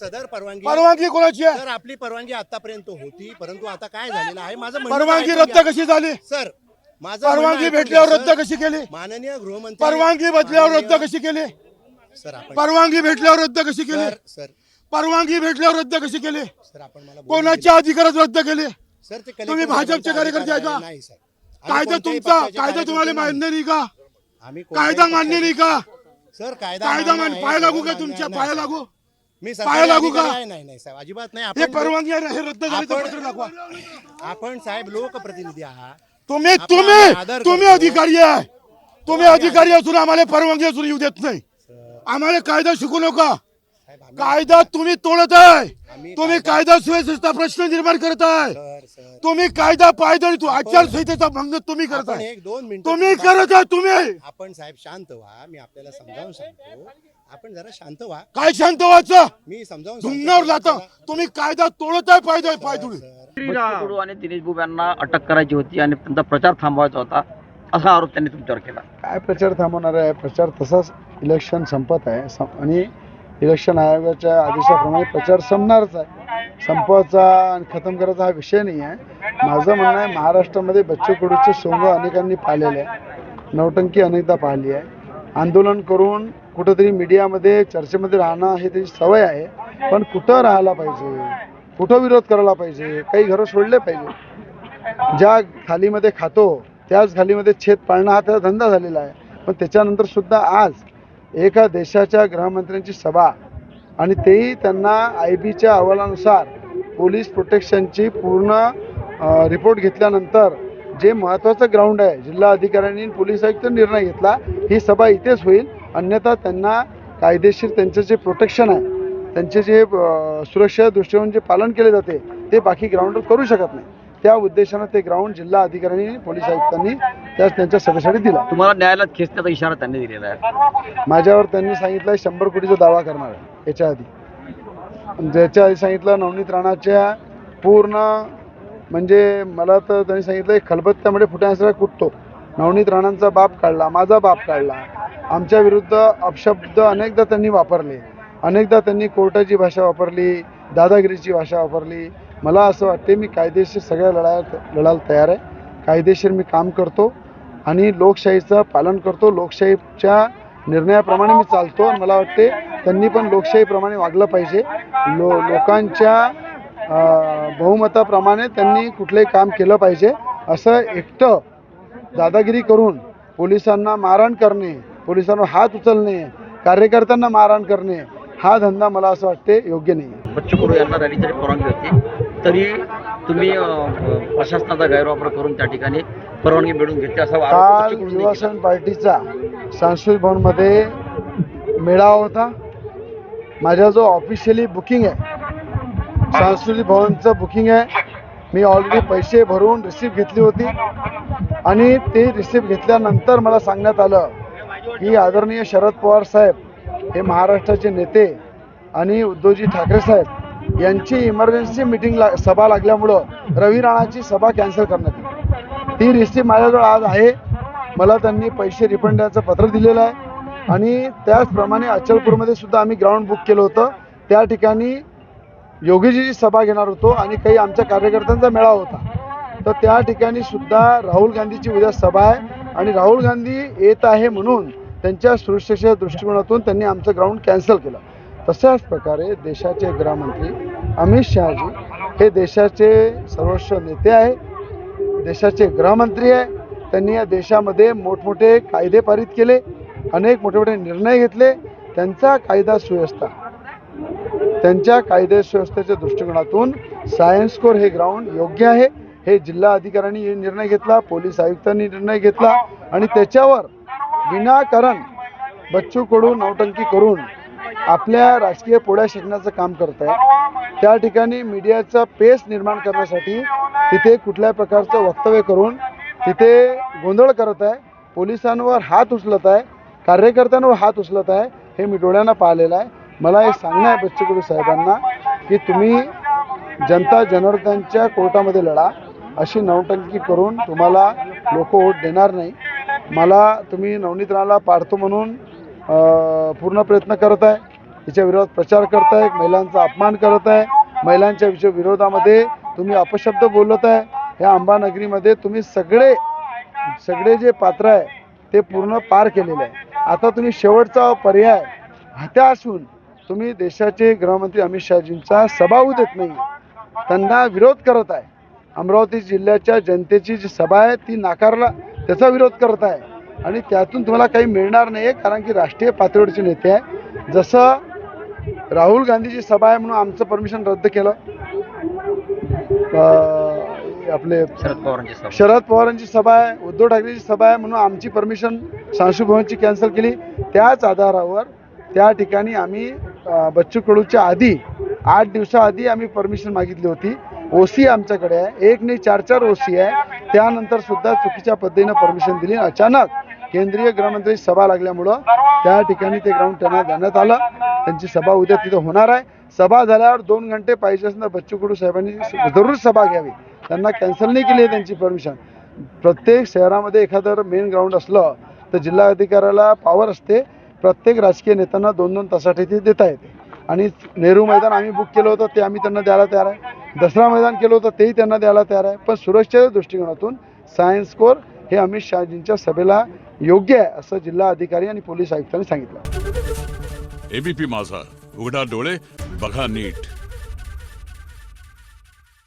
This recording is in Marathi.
सदर परवानगी परवानगी कोणाची आहे? सर आपली परवानगी आतापर्यंत होती परंतु आता काय झालेलं आहे? माझं म्हणणं परवानगी ऐकून रद्द घ्या. कशी झाली? सर माझं म्हणणं परवानगी ऐकून भेटल्यावर रद्द सर. कशी केली? माननीय गृहमंत्री परवानगी बदल्यावर रद्द माननीय- कशी केली? सर आपण परवानगी भेटल्यावर रद्द कशी केली? Sir sir. परवानगी भेटल्यावर रद्द कशी केली? सर आपण मला बोलू कोणाच्या अधिकारात रद्द केली. सर ते तुम्ही भाजपचे साहेबांचा कार्यकर्ते आहे अधिकार का? नाही सर. आम्ही कायदा कोणत्याही तुमचा पक्षाचे कायदा तुम्हाला कार्यकर्ते मान्य नाही का? आम्ही कोणत्याही कायदा मान्य नाही का? सर कायदा कायदा मान्य मान आहे, पाय लागू का मान्य तुमच्या? आहे. पाय लागू. मी पाय लागू का? अधिकारी नाही नाही साहेब अजिबात नाही. हे आपण परवानगी आहे हे रद्द झाले तर आपण- पत्र दाखवा. आपण साहेब लोकप्रतिनिधी आहात. तुम्ही तुम्ही आदर तुम्ही करतो. अधिकारी आहे. तुम्ही अधिकारी असून आम्हाला परवानगी असून येऊ देत नाही. आम्हाला कायदा शिकू नका. कायदा तुम्ही तोडत आहे. तुम्ही कायदा सुव्यवस्थेचा प्रश्न निर्माण करत आहे. तुम्ही कायदा पायदळी तू आचारसंहितेचा भंग तुम्ही करत आहे. एक दोन मिनिटं तुम्ही करत आहे तुम्ही. आपण साहेब शांत व्हा. मी आपल्याला समजावून सांगतो. आपण जरा शांत व्हा. काय शांत व्हायचं? मी समजावून धुंगावर सांगतो. जाता. तुम्ही कायदा तोडत आहे पायदळ पायदुळी आणि दिनेश बुब यांना अटक करायची होती आणि त्यांचा प्रचार थांबवायचा होता. असा आरोप त्यांनी तुमच्यावर केला. काय प्रचार थांबवणार आहे? प्रचार तसाच इलेक्शन संपत आहे. आणि इलेक्शन आयोगाच्या आदेशाप्रमाणे प्रचार संपणारच आहे. संपवायचा आणि खतम करायचा हा विषय नाही आहे. माझं म्हणणं आहे महाराष्ट्रामध्ये बच्चू कडूचे सोंग अनेकांनी पाहिलेले आहे. नौटंकी अनेकदा पाहिली आहे. आंदोलन करून कुठंतरी मीडियामध्ये चर्चेमध्ये राहणं हे त्याची सवय आहे. पण कुठं राहायला पाहिजे? कुठं विरोध करायला पाहिजे? काही घरं सोडले पाहिजे. ज्या थालीमध्ये खातो त्याच थालीमध्ये छेद पाळणं हा त्याचा धंदा झालेला आहे. पण त्याच्यानंतर सुद्धा आज एका देशाच्या गृहमंत्र्यांची सभा आणि तेही त्यांना आय बीच्या अहवालानुसार पोलीस प्रोटेक्शनची पूर्ण रिपोर्ट घेतल्यानंतर जे महत्त्वाचं ग्राउंड आहे जिल्हा अधिकाऱ्यांनी पोलीस आयुक्त निर्णय घेतला ही सभा इथेच होईल. अन्यथा त्यांना कायदेशीर त्यांचं जे प्रोटेक्शन आहे त्यांचे जे सुरक्षा दृष्टिकोन जे पालन केले जाते ते बाकी ग्राउंडवर करू शकत नाही. त्या उद्देशानं ते ग्राउंड जिल्हा अधिकाऱ्यांनी पोलीस आयुक्तांनी त्या त्यांच्या सभेसाठी दिला. तुम्हाला न्यायालयात खेचण्याचा इशारा त्यांनी दिलेला आहे. माझ्यावर त्यांनी सांगितलं शंभर कोटीचा दावा करणार आहे. याच्या आधी. ज्याच्या आधी सांगितलं नवनीत राणाच्या पूर्ण म्हणजे मला तर त्यांनी सांगितलं खलबत्त्यामध्ये फुटण्यासारखा कुटतो. नवनीत राणांचा बाप काढला माझा बाप काढला. आमच्या विरुद्ध अपशब्द अनेकदा त्यांनी वापरले. अनेकदा त्यांनी कोर्टाची भाषा वापरली दादागिरीची भाषा वापरली. मला असं वाटते मी कायदेशीर सगळ्या लढाया लढायला तयार आहे. कायदेशीर मी काम करतो आणि लोकशाहीचं पालन करतो. लोकशाहीच्या निर्णयाप्रमाणे मी चालतो आणि मला वाटते त्यांनी पण लोकशाहीप्रमाणे वागलं पाहिजे. लो लोकांच्या बहुमताप्रमाणे त्यांनी कुठलंही काम केलं पाहिजे. असं एकटं दादागिरी करून पोलिसांना मारहाण करणे पोलिसांवर हात उचलणे कार्यकर्त्यांना मारहाण करणे हा धंदा मला असं वाटते योग्य नाही बच्चू कडू यांना रॅलीसाठी परवानगी होती. तरी तुम्ही प्रशासनाचा गैरवापर करून त्या ठिकाणी परवानगी मिळवून घेतली असा. युवासन पार्टीचा सांस्कृतिक भवनमध्ये मेळावा होता माझा जो ऑफिशियली बुकिंग आहे सांस्कृतिक भवनचं बुकिंग आहे मी ऑलरेडी पैसे भरून रिसिप्ट घेतली होती आणि ते रिसिप्ट घेतल्यानंतर मला सांगण्यात आलं की आदरणीय शरद पवार साहेब हे महाराष्ट्राचे नेते आणि उद्धवजी ठाकरे साहेब यांची इमर्जन्सी मिटिंग ला सभा लागल्यामुळं रवी राणाची सभा कॅन्सल करण्यात आली. ती रिसिप्ट माझ्याजवळ आज आहे. मला त्यांनी पैसे रिफंड द्यायचं पत्र दिलेलं आहे. आणि त्याचप्रमाणे अचलपूरमध्ये सुद्धा आम्ही ग्राउंड बुक केलं होतं. त्या ठिकाणी योगीजीची सभा घेणार होतो आणि काही आमच्या कार्यकर्त्यांचा मेळावा होता. तर त्या ठिकाणी सुद्धा राहुल गांधीची उद्या सभा आहे. आणि राहुल गांधी येत आहे म्हणून त्यांच्या सुरक्षेच्या दृष्टिकोनातून त्यांनी आमचं ग्राउंड कॅन्सल केलं. तशाच प्रकारे देशाचे गृहमंत्री अमित शहाजी हे देशाचे सर्वोच्च नेते आहे देशाचे गृहमंत्री आहे त्यांनी या देशामध्ये मोठमोठे कायदे पारित केले अनेक मोठे मोठे निर्णय घेतले. त्यांचा कायदा सुव्यवस्था त्यांच्या कायदे सुव्यवस्थेच्या दृष्टिकोनातून सायन्स कोर हे ग्राउंड योग्य आहे. हे जिल्हा अधिकाऱ्यांनी निर्णय घेतला पोलीस आयुक्तांनी निर्णय घेतला आणि त्याच्यावर विनाकारण बच्चू कडून नौटंकी करून आपल्या राजकीय पोळ्या शिकण्याचं काम करत आहे त्या ठिकाणी मीडियाचा पेस निर्माण करण्यासाठी तिथे कुठल्या प्रकारचं वक्तव्य करून तिथे गोंधळ करत आहे पोलिसांवर हात उचलत आहे कार्यकर्त्यांवर हात उचलत आहे हे मी डोळ्यांना पाहिलेलं आहे. मला हे सांगणं आहे बच्चू साहेबांना की तुम्ही जनता जनार्दनच्या कोर्टामध्ये लढा. अशी नवटंकी करून तुम्हाला लोक वोट देणार नाही. मला तुम्ही नवनीत राणाला पाडतो म्हणून पूर्ण प्रयत्न करत आहे. तिच्या विरोधात प्रचार करत आहे. महिलांचा अपमान करत आहे. महिलांच्या विषय विरोधामध्ये तुम्ही अपशब्द बोलत आहे. ह्या अंबानगरीमध्ये तुम्ही सगळे सगळे जे पात्र आहे ते पूर्ण पार केलेले आहे. आता तुम्ही शेवटचा पर्याय हत्या असून तुम्ही देशाचे गृहमंत्री अमित शहाजींचा सभा होऊ देत नाही. त्यांना विरोध करत आहे. अमरावती जिल्ह्याच्या जनतेची जी सभा आहे ती नाकारला त्याचा विरोध करत आहे. आणि त्यातून तुम्हाला काही मिळणार नाही आहे कारण की राष्ट्रीय पातळीवरचे नेते आहे जसं राहुल गांधीची सभा आहे म्हणून आमचं परमिशन रद्द केलं. आपले शरद पवारांची सभा. शरद पवारांची सभा आहे उद्धव ठाकरेची सभा आहे म्हणून आमची परमिशन सांसू भवनची कॅन्सल केली. त्याच आधारावर त्या ठिकाणी आम्ही बच्चू कडूच्या आधी आठ दिवसाआधी आम्ही परमिशन मागितली होती. ओसी आमच्याकडे आहे. एक नाही चार चार ओसी आहे. त्यानंतर सुद्धा चुकीच्या पद्धतीनं परमिशन दिली. अचानक केंद्रीय गृहमंत्री सभा लागल्यामुळं त्या ठिकाणी ते ग्राउंड त्यांना देण्यात आलं. त्यांची सभा उद्या तिथं होणार आहे. सभा झाल्यावर दोन घंटे पाहिजे असेल बच्चू कडू साहेबांनी जरूर सभा घ्यावी. त्यांना कॅन्सल नाही केली आहे त्यांची परमिशन प्रत्येक शहरामध्ये एखादं मेन ग्राउंड असलं तर जिल्हा अधिकाऱ्याला पॉवर असते. प्रत्येक राजकीय नेत्यांना दोन दोन तासासाठी ते देता येते. आणि नेहरू मैदान आम्ही बुक केलं होतं ते आम्ही त्यांना द्यायला तयार आहे. दसरा मैदान केलं होतं तेही त्यांना द्यायला तयार आहे. पण सुरक्षेच्या दृष्टिकोनातून सायन्स कोर हे अमित शहाजींच्या सभेला योग्य आहे असं जिल्हा अधिकारी आणि पोलीस आयुक्तांनी सांगितलं. एबीपी माझा उघडा डोळे बघा नीट.